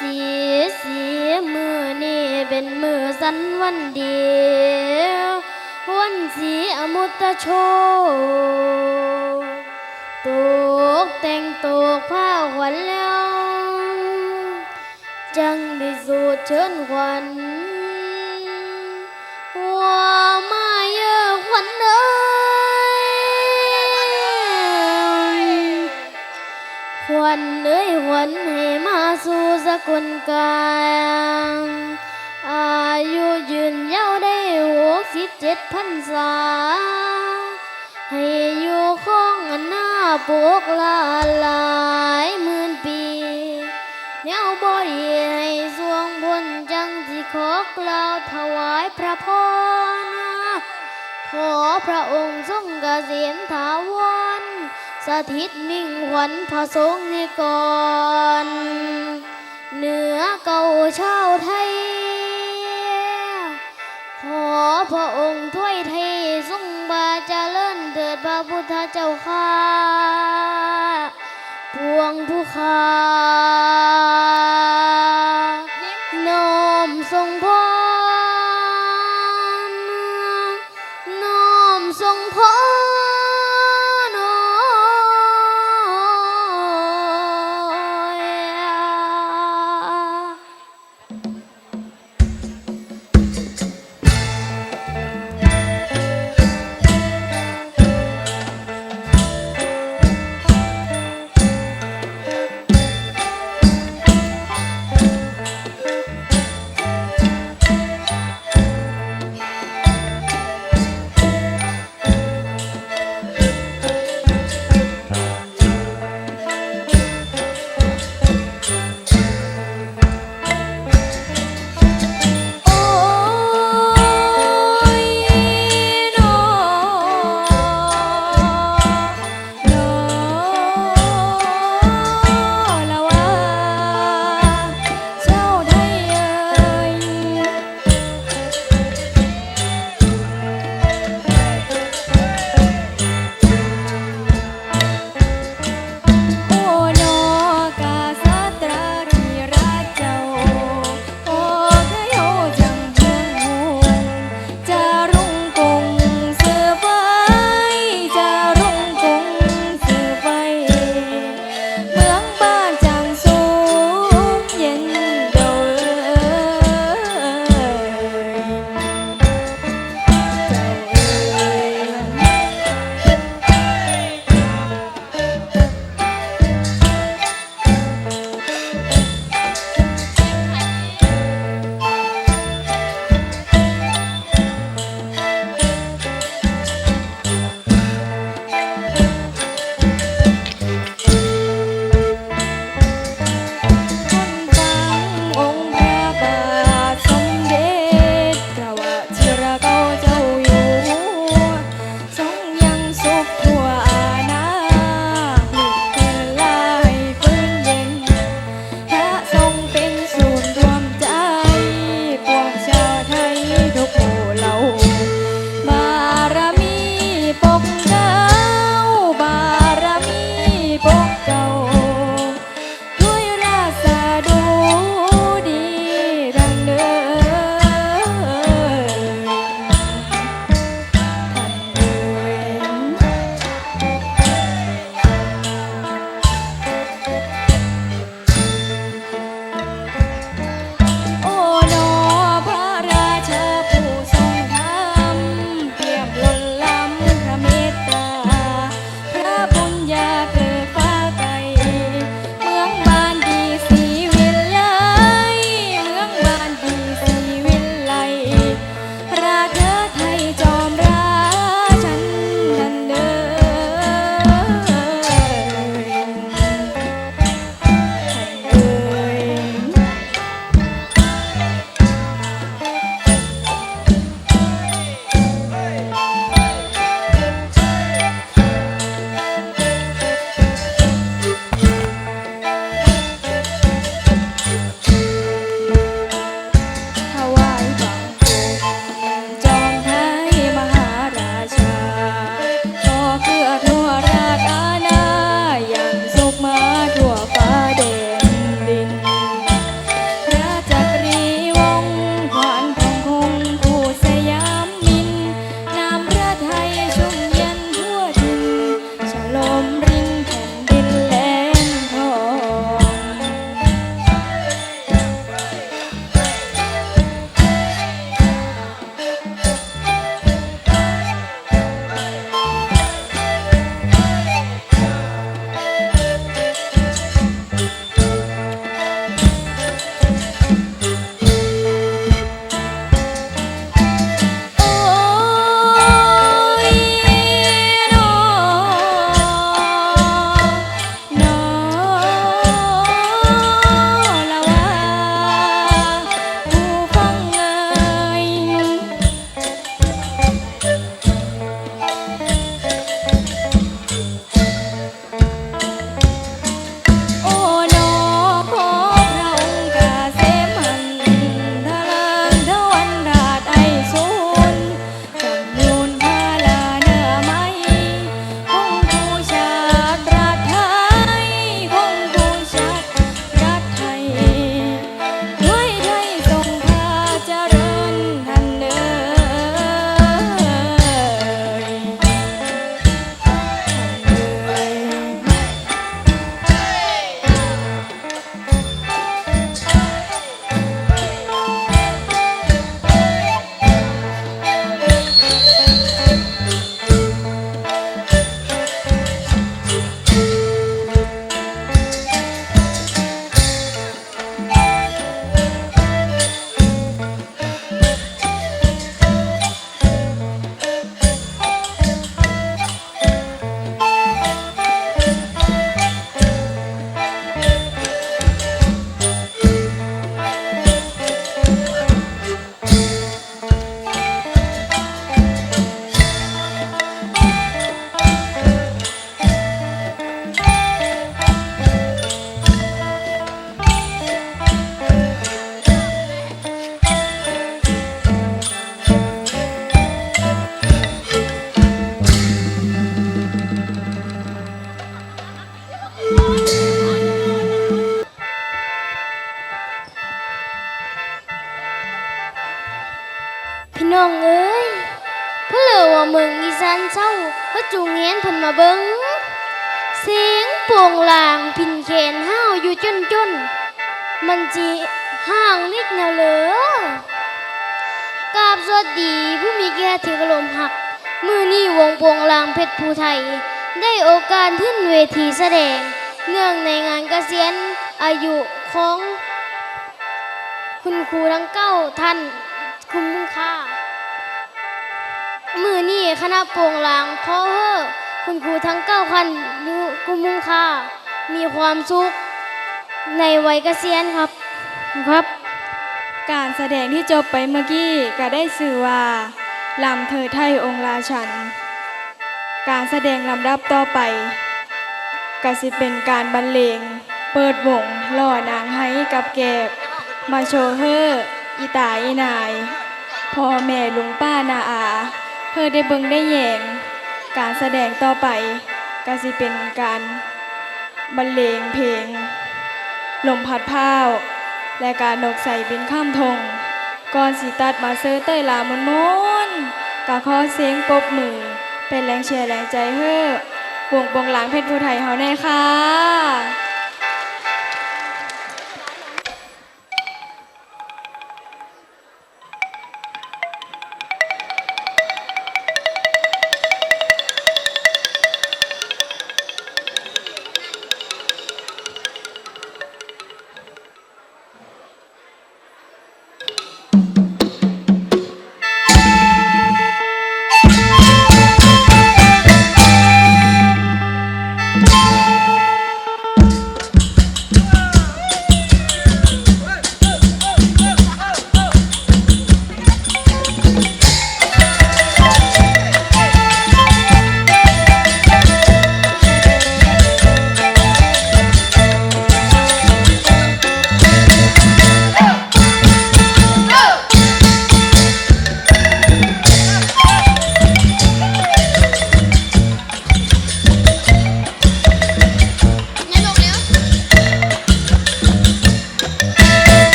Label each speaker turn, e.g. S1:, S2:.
S1: สีสีสีมือนี่เป็นมือสันวันเดียววันสีอมุตตะโชตกแต่งตกผ้าขวัญแล้วจังได้สูดเชิญขวัญว่า วันเอ้ยควันให้มาสู่สกุลกายอายุยืนยาวได้หกสิบเจ็ดพันษา ให้อยู่คงอันหน้าปกลาหลายหมื่นปีแนวบอดีให้สวงบนจังสิขอกล่าวถวายพระพรขอพระองค์ทรงกเกษมถาวร ถิตมิ่งขวัญพระสงฆ์นิกร เหนือเก่าชาวไทย ขอพระองค์ถ้วยไทยทรงบาเจริญเถิดพระพุทธเจ้าข้า พวงผู้ข้า รันเศร้าเพื่อจูงเงนพันมาเบิงเสียงป่งลางพินแขนห้าวอยู่จนจนๆมันจีห่างนิดแนวเหลือกราบสวัสดีผู้มีเกียรติกระลมหัก มือนี้วงป่งลางเพชรภูไทย ได้โอกาสขึ้นเวทีแสดง เนื่องในงานเกษียณอายุของ คุณครูทั้งเก้าท่านคุ้มค่า มือนี่คณะโปรงลางขอเฮอคุณครูทั้งเก้าพันยุกุมุงค่ามีความสุขในวัยเกษียณครับครับ
S2: การแสดงที่จบไปเมื่อกี้ก็ได้สื่อว่าลำเธอไทยองค์ราชัน การแสดงลำดับต่อไปก็สิเป็นการบรรเลง เปิดวงล่อนางไห้กับแกบมาโชว์เฮออีตาอีนายพ่อแม่ลุงป้านาอา เพื่อได้เบิงได้แยง การแสดงต่อไปก็สิเป็นการบรรเลงเพลงลมพัดพร้าและการนกใส่บินข้ามทงก่อนสีตัดมาเซอร์เต้ยลามนมนกะขอเสียงปบมือ เป็นแรงเชียร์แรงใจเฮ้อวงบงหลังเพชรภูไทยเฮาแน่ค่ะ